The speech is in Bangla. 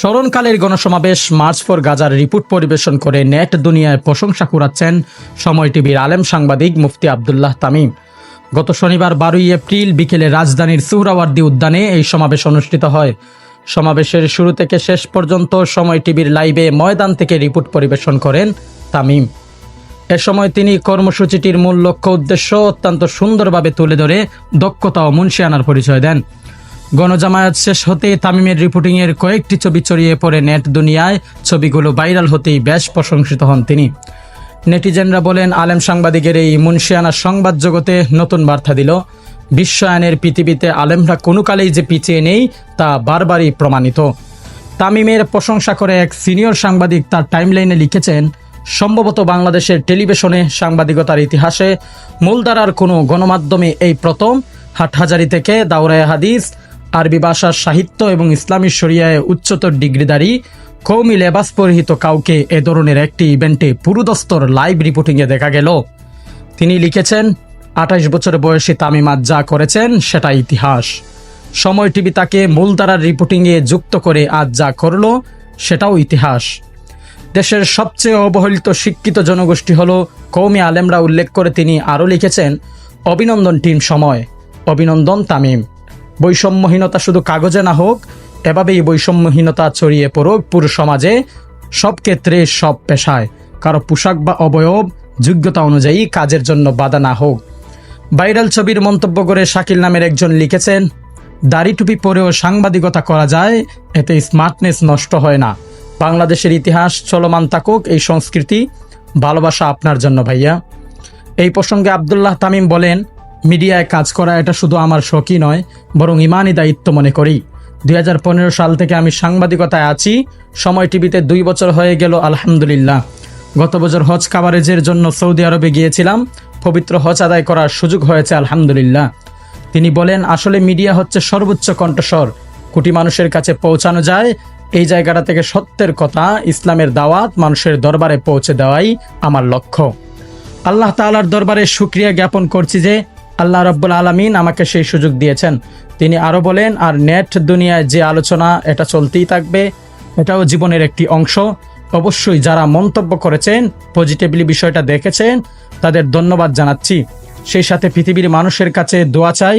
স্মরণকালের গণসমাবেশ, মার্চ ফর গাজার রিপোর্ট পরিবেশন করে নেট দুনিয়ায় প্রশংসা কুড়াচ্ছেন সময় টিভির আলেম সাংবাদিক মুফতি আবদুল্লাহ তামিম। গত শনিবার বারোই এপ্রিল বিকেলে রাজধানীর সুহরাওয়ার্দী উদ্যানে এই সমাবেশ অনুষ্ঠিত হয়। সমাবেশের শুরু থেকে শেষ পর্যন্ত সময় টিভির লাইভে ময়দান থেকে রিপোর্ট পরিবেশন করেন তামিম। এ সময় তিনি কর্মসূচিটির মূল লক্ষ্য, উদ্দেশ্য অত্যন্ত সুন্দরভাবে তুলে ধরে দক্ষতা ও মুন্সিয়ানার পরিচয় দেন। গণজামায়াত শেষ হতে তামিমের রিপোর্টিংয়ের কয়েকটি ছবি ছড়িয়ে পড়ে নেট দুনিয়ায়। ছবিগুলো ভাইরাল হতেই বেশ প্রশংসিত হন তিনি। নেটিজেনরা বলেন, আলেম সাংবাদিকের এই মুন্সিয়ানা সংবাদ জগতে নতুন বার্তা দিল। বিশ্বায়নের পৃথিবীতে আলেমরা কোনো কালেই যে পিছিয়ে নেই, তা বারবারই প্রমাণিত। তামিমের প্রশংসা করে এক সিনিয়র সাংবাদিক তার টাইমলাইনে লিখেছেন, সম্ভবত বাংলাদেশের টেলিভিশনে সাংবাদিকতার ইতিহাসে মূলধারার কোনো গণমাধ্যমে এই প্রথম। হাটহাজারি থেকে দাউরায় হাদিস আরবি ভাষার সাহিত্য এবং ইসলামী শরিয়ায় উচ্চতর ডিগ্রিধারী কৌমি লেবাস পরিহিত কাউকে এ ধরনের একটি ইভেন্টে পুরুদস্তর লাইভ রিপোর্টিংয়ে দেখা গেল। তিনি লিখেছেন, আঠাশ বছর বয়সী তামিম আজ যা করেছেন সেটা ইতিহাস। সময় টিভি তাকে মূলধারার রিপোর্টিংয়ে যুক্ত করে আজ যা করল সেটাও ইতিহাস। দেশের সবচেয়ে অবহেলিত শিক্ষিত জনগোষ্ঠী হল কৌমি আলেমরা উল্লেখ করে তিনি আরও লিখেছেন, অভিনন্দন টিম সময়, অভিনন্দন তামিম। বৈষম্যহীনতা শুধু কাগজে না হোক, এভাবেই বৈষম্যহীনতা ছড়িয়ে পড়ুক পুরো সমাজে, সব ক্ষেত্রে, সব পেশায়। কারও পোশাক বা অবয়ব, যোগ্যতা অনুযায়ী কাজের জন্য বাধা না হোক। ভাইরাল ছবির মন্তব্য করে শাকিল নামের একজন লিখেছেন, দাড়ি টুপি পরেও সাংবাদিকতা করা যায়, এতে স্মার্টনেস নষ্ট হয় না। বাংলাদেশের ইতিহাস চলমান থাকুক, এই সংস্কৃতি ভালোবাসা আপনার জন্য ভাইয়া। এই প্রসঙ্গে আবদুল্লাহ তামিম বলেন মিডিয়ায় কাজ করা এটা শুধু আমার শখই নয়, বরং ইমানই দায়িত্ব মনে করি দুই হাজার পনেরো সাল থেকে আমি সাংবাদিকতায় আছি। সময় টিভিতে দুই বছর হয়ে গেল, আলহামদুলিল্লাহ। গত বছর হজ কাভারেজের জন্য সৌদি আরবে গিয়েছিলাম। পবিত্র হজ আদায় করার সুযোগ হয়েছে, আলহামদুলিল্লাহ। তিনি বলেন, আসলে মিডিয়া হচ্ছে সর্বোচ্চ কণ্ঠস্বর। কোটি মানুষের কাছে পৌঁছানো যায়। এই জায়গাটা থেকে সত্যের কথা, ইসলামের দাওয়াত মানুষের দরবারে পৌঁছে দেওয়াই আমার লক্ষ্য। আল্লাহ তাআলার দরবারে সুক্রিয়া জ্ঞাপন করছি যে আল্লাহ রব্বুল আলমিন আমাকে সেই সুযোগ দিয়েছেন। তিনি আরও বলেন, আর নেট দুনিয়ায় যে আলোচনা, এটা চলতেই থাকবে, এটাও জীবনের একটি অংশ। অবশ্যই যারা মন্তব্য করেছেন পজিটিভলি বিষয়টা দেখেছেন, তাদের ধন্যবাদ জানাচ্ছি। সেই সাথে পৃথিবীর মানুষের কাছে দোয়া চাই